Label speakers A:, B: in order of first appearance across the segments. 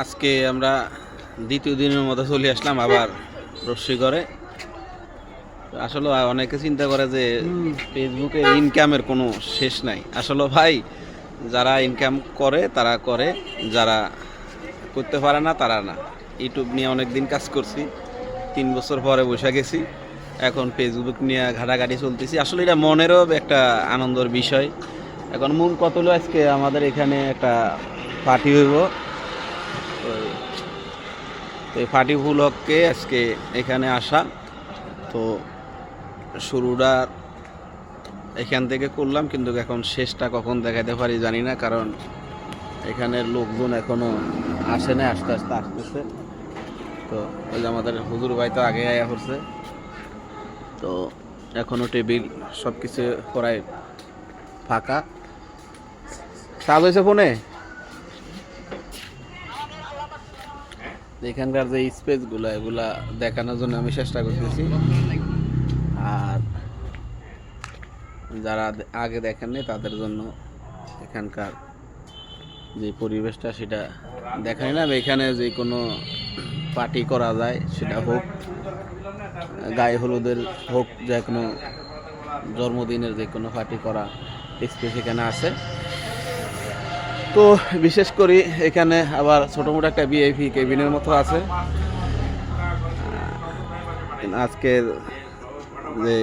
A: আজকে আমরা দ্বিতীয় দিনের মতো চলে আসলাম আবার রশ্মি করে আসলে অনেকে চিন্তা করে যে ফেসবুকে ইনকামের কোনো শেষ নাই। আসলে ভাই, যারা ইনকাম করে, তারা করে, যারা করতে পারে না, তারা না। ইউটিউব নিয়ে অনেক দিন কাজ করছি, তিন বছর পরে বসে গেছি। এখন ফেসবুক নিয়ে ঘাটাঘাটি চলতেছি। আসলে এটা মনেরও একটা আনন্দের বিষয়। এখন মূল কত আজকে আমাদের এখানে একটা পার্টি হইব। তো এই পার্টি উপলক্ষে আজকে এখানে আসা। তো শুরুটা এখান থেকে করলাম, কিন্তু এখন শেষটা কখন দেখাতে পারি জানি না, কারণ এখানের লোকজন এখনও আসে না আস্তে আস্তে আসতেছে। তো ওই যে আমাদের হুজুর ভাই তো আগে আয়া করছে তো এখনও টেবিল সব কিছু প্রায় ফাঁকা। চাল হয়েছে ফোনে? এখানকার যে স্পেসগুলো, এগুলা দেখানোর জন্য আমি চেষ্টা করতেছি। আর যারা আগে দেখেননি, তাদের জন্য এখানকার যে পরিবেশটা, সেটা দেখাই না। এখানে যে কোনো পার্টি করা যায়, সেটা হোক, গায়ে হলুদের হোক, যে কোনো জন্মদিনের যে কোনো পার্টি করা স্পেস এখানে আছে। তো বিশেষ করে এখানে আবার ছোটো মোটো একটা ভিআইপি কেবিনের মতো আছে। আজকে যে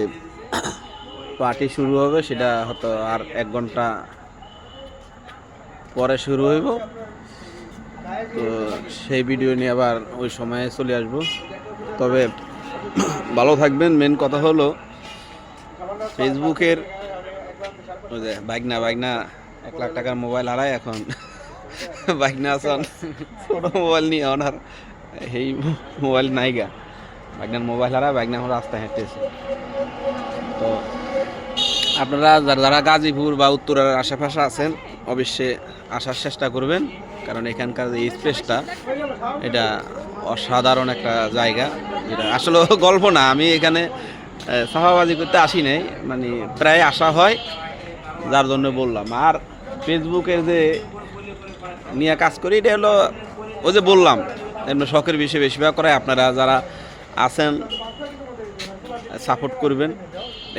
A: পার্টি শুরু হবে সেটা হয়তো আর এক ঘণ্টা পরে শুরু হইব। তো সেই ভিডিও নিয়ে আবার ওই সময়ে চলে আসব। তবে ভালো থাকবেন। মেন কথা হলো ফেসবুকের ওই যে বাইকনা বাইকনা এক লাখ টাকার মোবাইল হারায় এখন। বাইক না আসন ছোট মোবাইল নিয়ে ওনার এই মোবাইল নাই নাইগা বাইকনার মোবাইল হারায় বাইকনা এখন রাস্তায় হেঁটেছে। তো আপনারা যারা গাজীপুর বা উত্তরের আশেপাশে আছেন, অবশ্যই আসার চেষ্টা করবেন। কারণ এখানকার যে স্পেসটা, এটা অসাধারণ একটা জায়গা। যেটা আসলে গল্প না, আমি এখানে সাফাবাজি করতে আসি নাই। মানে প্রায় আসা হয়। যার জন্য বললাম। আর ফেসবুকের যে নিয়ে কাজ করি, এটা হলো ওই যে বললাম, এমনি শখের বিষয়ে বেশিরভাগ করে আপনারা যারা আছেন সাপোর্ট করবেন।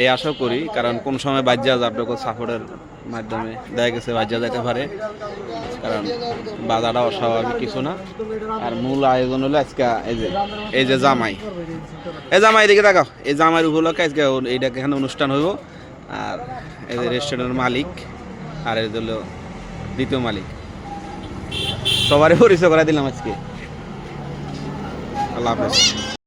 A: এই আশাও করি, কারণ কোন সময় বাজ্যা যাবে সাপোর্টের মাধ্যমে দেখা গেছে বাজ্যা যেতে পারে। কারণ বাজারটা অস্বাভাবিক কিছু না। আর মূল আয়োজন হলো আজকে এই যে এই যে জামাই। এই জামাই দিকে দেখাও এই জামাইয়ের উপলক্ষে আজকে এইটা এখানে অনুষ্ঠান হইব। আর এদের রেস্টুরেন্টের মালিক, আর এদের হলো দ্বিতীয় মালিক। সবারই পরিচয় করে দিলাম আজকে। আল্লাহ হাফেজ।